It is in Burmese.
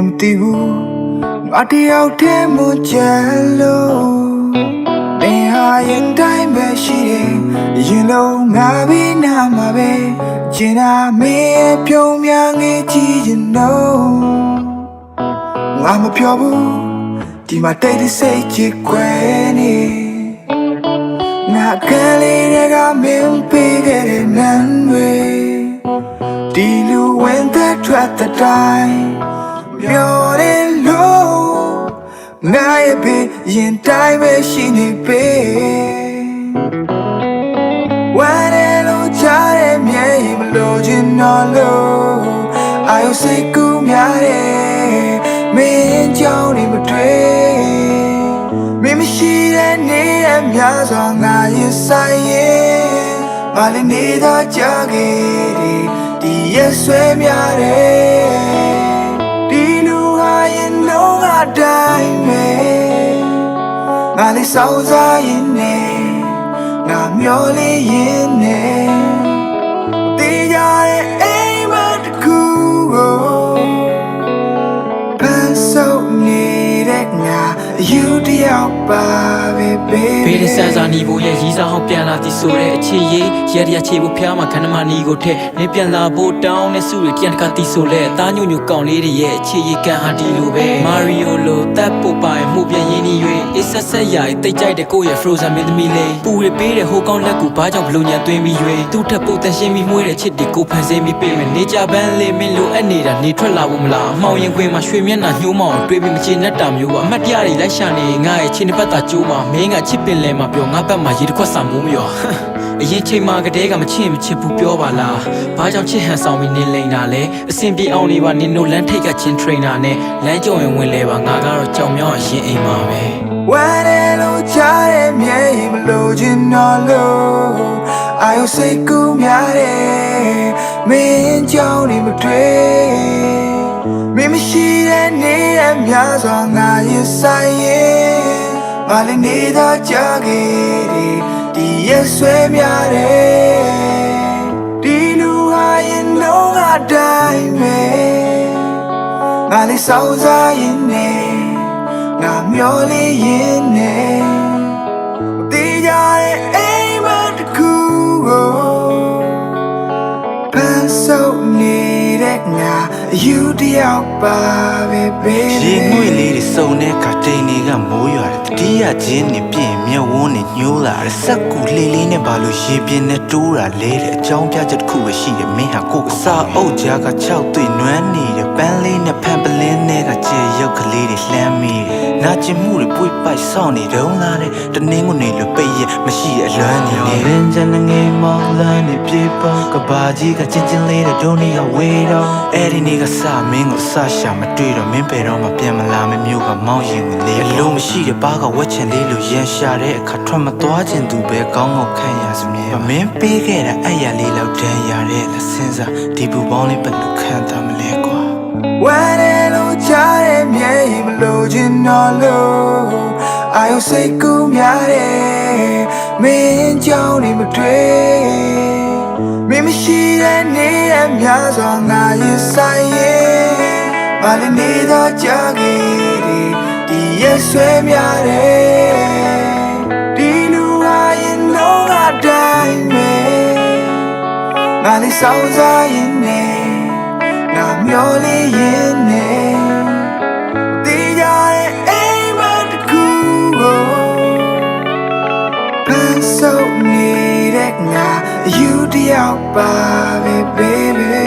င်မသိဘူးငါတယောက်တည်းမကြလို့နေဟာရင်တိုင်းပဲရှိတယ်ရင်လုံးငါဘေးနာမှာပဲကျင်နာမင်းရဲ့ပြုံးများငယ်ကြည့်ရင်တော့ငါမပြောဘူးဒီမှာတိတ်တဆိတ်ချစ်ခွဲနေငါကလေးတွေကမင်းပေးခဲ့တဲ့နန်းတွေဒီလူဝင်သက်ထွက်တဲ့တိုင်း မျောတယ်လို့ငါရဲ့ဘေးရင်တိုင်းပဲရှိနေပေဝမ်းတယ်လို့ချားတဲ့မြေရင်မလို့ချင်တော့လို့အာယုစိတ်ကူးများတယ်မင်းကြောင့်နေမတွေ့မင်းမရှိတဲ့နေ့ရက်များစွာငါရင်ဆိုင်ရင်ငါလည်းနေတော့ကြာခဲ့တယ်ဒီရက်ဆွဲများတယ် တိုင်းပဲငါလည်းစောင်းစားရင်နေငါမျောလေးရင်နေတေးကြတဲ့အိမ်မတစ်ခုကိုပန်းစုံနေတဲ့ငါအယူတယောက်ပါပဲ baby ဘေးရဆန်စာနီဖို့ရဲ့ရီးစားဟောင်းပြန်လာသည်ဆိုတဲ့အခြေရေးရရချေဖို့ဖျားမှာခန္ဓာမနီကိုထဲနေပြန်လာဖို့တောင်းနဲ့စုရပြန်တကတီဆိုလဲအသားညွညွကောင်လေးတွေရဲ့အခြေရေးကန်ဟာဒီလိုပဲမာရီယိုလို တပ်ပို့ပိုင်မှုပြန်ရင်းနေ၍အစ်ဆက်ဆက်ရိုင်တိတ်ကြိုက်တဲ့ကိုယ့်ရဲ့ frozen မင်းသမီးလေးပူရပေးတဲ့ဟိုကောင်းလက်ကူဘာကြောင့်ဘလို့ညာသွင်းပြီး၍သူ့ထက်ပိုတန်ရှင်းပြီးမွေးတဲ့ချစ်တွေကိုဖန်ဆင်းပြီးပေးမယ်နေကြပန်းလေးမင်းလိုအပ်နေတာနေထွက်လာဖို့မလားအမောင်ရင်ခွင်မှာရွှေမျက်နှာညှိုးမောင်တွေးပြီးမချင်နဲ့တာမျိုးပါအမတ်တရားတွေလိုက်ရှာနေငါရဲ့ချင်းတစ်ပတ်သာကျိုးမှာမင်းကချစ်ပင်လဲမှာပြောငါဘက်မှာရေတစ်ခွက်စာမိုးမရော အရင်ချိန်မှာကတည်းကမချင်မချစ်ဘူးပြောပါလားဘာကြောင့်ချစ်ဟန်ဆောင်ပြီးနေလိမ့်တာလဲအဆင်ပြေအောင်နေပါနင်တို့လမ်းထိတ်ကချင်း trainer နဲ့လမ်းကြုံရင်ဝင်လဲပါငါကတော့ကြောင်မြောင်းအရင်အိမ်မှာပဲဝမ်းတယ်လို့ချားတဲ့မြေရင်မလို့ချင်တော့လို့အာယုစိတ်ကူးများတယ်မင်းကြောင့်နေမတွေ့မင်းမရှိတဲ့နေ့ရက်များစွာငါရင်ဆိုင်ရင်ငါလည်းနေတော့ကြာခဲ့တယ် ဒီရက်ဆွဲများတယ်ဒီလူဟာရင်လုံးအတိုင်းပဲငါလည်းစောင်းစားရင်နေငါမျောလေးရင်နေ အယူတယောက်ပါပဲ baby ရေငွေလေးတွေစုံတဲ့ခါတိန်တွေကမိုးရွာတယ်တတိယချင်းနေပြင်းမြက်ဝန်းနေညှိုးလာတယ်စက်ကူလှေလေးနဲ့ဘာလို့ရေပြင်းနဲ့တိုးတာလဲတဲ့အကြောင်းပြချက်တစ်ခုပဲရှိတယ်မင်းဟာကိုယ်အစာအုပ်ကြားက6တွေ့နွမ်းနေတယ်ပန်းလေးနဲ့ဖန်ပလင်းနဲ့ကကျေရုပ်ကလေးတွေလှမ်းမိတယ် နာကျင်မှုတွေပွေပိုက်ဆောင်းနေတုံးလာတဲ့တနင်းကိုနေလို့ပိတ်ရမရှိတဲ့အလွမ်းနေတယ်ရင်ချင်ငယ်မောင်းလန်းနေပြေပေါကဘာကြီးကချင်းချင်းလေးတဲ့ဒုံးနေကဝေးတော့အဲ့ဒီနေ့ကစမင်းကိုစရှာမတွေ့တော့မင်းပဲတော့မပြန်မလာမမျိုးကမောင်းရင်ဝင်လေအလုံးမရှိတဲ့ပါကဝက်ချင်လေးလို့ရန်ရှာတဲ့အခါထွက်မသွားခြင်းသူပဲကောင်းကောင်းခံရစမြဲမင်းပေးခဲ့တာအဲ့ရလေးလောက်တန်းရတဲ့လက်စင်းစားဒီဘူပေါင်းလေးဘယ်လိုခံတာမလဲကွာဝ လို့ချင်တော့လို့အာယုစိတ်ကူးများတယ်မင်းကြောင့်နေမတွေ့မင်းမရှိတဲ့နေ့ရက်များစွာငါရင်ဆိုင်ရင်ငါလည်းနေတော့ကြာခဲ့တယ်ဒီရက်ဆွဲများတယ်ဒီလူဟာရင်လုံးအတိုင်းပဲငါလည်းစောင်းစားရင်နေငါ ပန်းစုံနေတဲ့ငါအယူတယောက်ပါပဲ baby